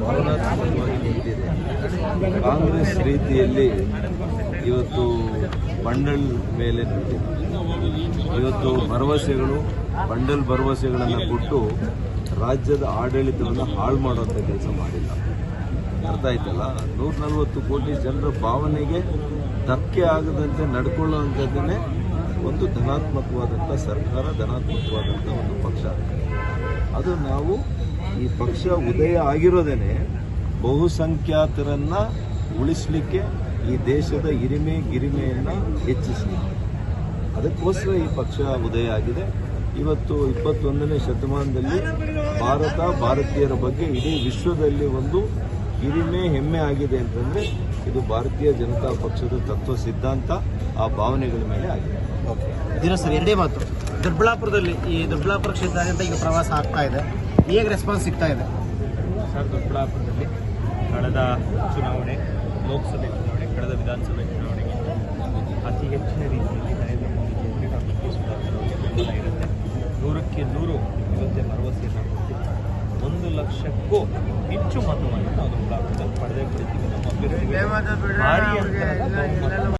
ಭಾವನಾತ್ಮಕವಾಗಿ ಕಾಂಗ್ರೆಸ್ ರೀತಿಯಲ್ಲಿ ಇವತ್ತು ಬಂಡಲ್ ಮೇಲೆ ಇವತ್ತು ಭರವಸೆಗಳು, ಬಂಡಲ್ ಭರವಸೆಗಳನ್ನು ಕೊಟ್ಟು ರಾಜ್ಯದ ಆಡಳಿತವನ್ನು ಹಾಳು ಮಾಡುವಂಥ ಕೆಲಸ ಮಾಡಿಲ್ಲ. ಅರ್ಥ ಆಯ್ತಲ್ಲ? ನೂರ ನಲವತ್ತು ಕೋಟಿ ಜನರ ಭಾವನೆಗೆ ಧಕ್ಕೆ ಆಗದಂತೆ ನಡ್ಕೊಳ್ಳುವಂಥದ್ದನ್ನೇ ಒಂದು ಧನಾತ್ಮಕವಾದಂಥ ಸರ್ಕಾರ, ಧನಾತ್ಮಕವಾದಂಥ ಒಂದು ಪಕ್ಷ. ಅದು ನಾವು ಈ ಪಕ್ಷ ಉದಯ ಆಗಿರೋದೇನೆ ಬಹುಸಂಖ್ಯಾತರನ್ನ ಉಳಿಸಲಿಕ್ಕೆ ಈ ದೇಶದ ಹಿರಿಮೆ ಗಿರಿಮೆಯನ್ನು ಹೆಚ್ಚಿಸಲಿಕ್ಕೆ. ಅದಕ್ಕೋಸ್ಕರ ಈ ಪಕ್ಷ ಉದಯ ಆಗಿದೆ. ಇವತ್ತು ಇಪ್ಪತ್ತೊಂದನೇ ಶತಮಾನದಲ್ಲಿ ಭಾರತ ಭಾರತೀಯರ ಬಗ್ಗೆ ಇಡೀ ವಿಶ್ವದಲ್ಲಿ ಒಂದು ಹಿರಿಮೆ, ಹೆಮ್ಮೆ ಆಗಿದೆ ಅಂತಂದ್ರೆ ಇದು ಭಾರತೀಯ ಜನತಾ ಪಕ್ಷದ ತತ್ವ ಸಿದ್ಧಾಂತ, ಆ ಭಾವನೆಗಳ ಮೇಲೆ ಆಗಿದೆ. ಸರ್, ಎರಡೇ ಮಾತು. ದೊಡ್ಡಬಳ್ಳಾಪುರದಲ್ಲಿ ಈ ದೊಡ್ಡಬಳ್ಳಾಪುರ ಕ್ಷೇತ್ರದಿಂದ ಈಗ ಪ್ರವಾಸ ಆಗ್ತಾ ಇದೆ. ಹೇಗೆ ರೆಸ್ಪಾನ್ಸ್ ಸಿಗ್ತಾ ಇದೆ? ಸರ್ ದೊಡ್ಡಬಳ್ಳಾಪುರದಲ್ಲಿ ಕಳೆದ ಚುನಾವಣೆ, ಲೋಕಸಭೆ ಚುನಾವಣೆ, ಕಳೆದ ವಿಧಾನಸಭೆ ಚುನಾವಣೆಗೆ ಅತಿ ಹೆಚ್ಚಿನ ರೀತಿಯಲ್ಲಿ ನರೇಂದ್ರ ಮೋದಿಜಿಯವರಿಗೆ ಡಾಕ್ಟರ್ ಕೆ ಸುಧಾಕರ್ ಬೆಂಬಲ ಇರುತ್ತೆ. ನೂರಕ್ಕೆ ನೂರು ಇವತ್ತೇ ಭರವಸೆಯನ್ನು ಕೊಡ್ತೀವಿ ಒಂದು ಲಕ್ಷಕ್ಕೂ ಹೆಚ್ಚು ಮತವನ್ನು ನಾವು ದೊಡ್ಡಬಳ್ಳಾಪುರದಲ್ಲಿ ಪಡೆದೇ ಪಡಿತೀವಿ ನಮ್ಮ ಅಭ್ಯರ್ಥಿಗಳು ಭಾರಿ ಬಹುಮತ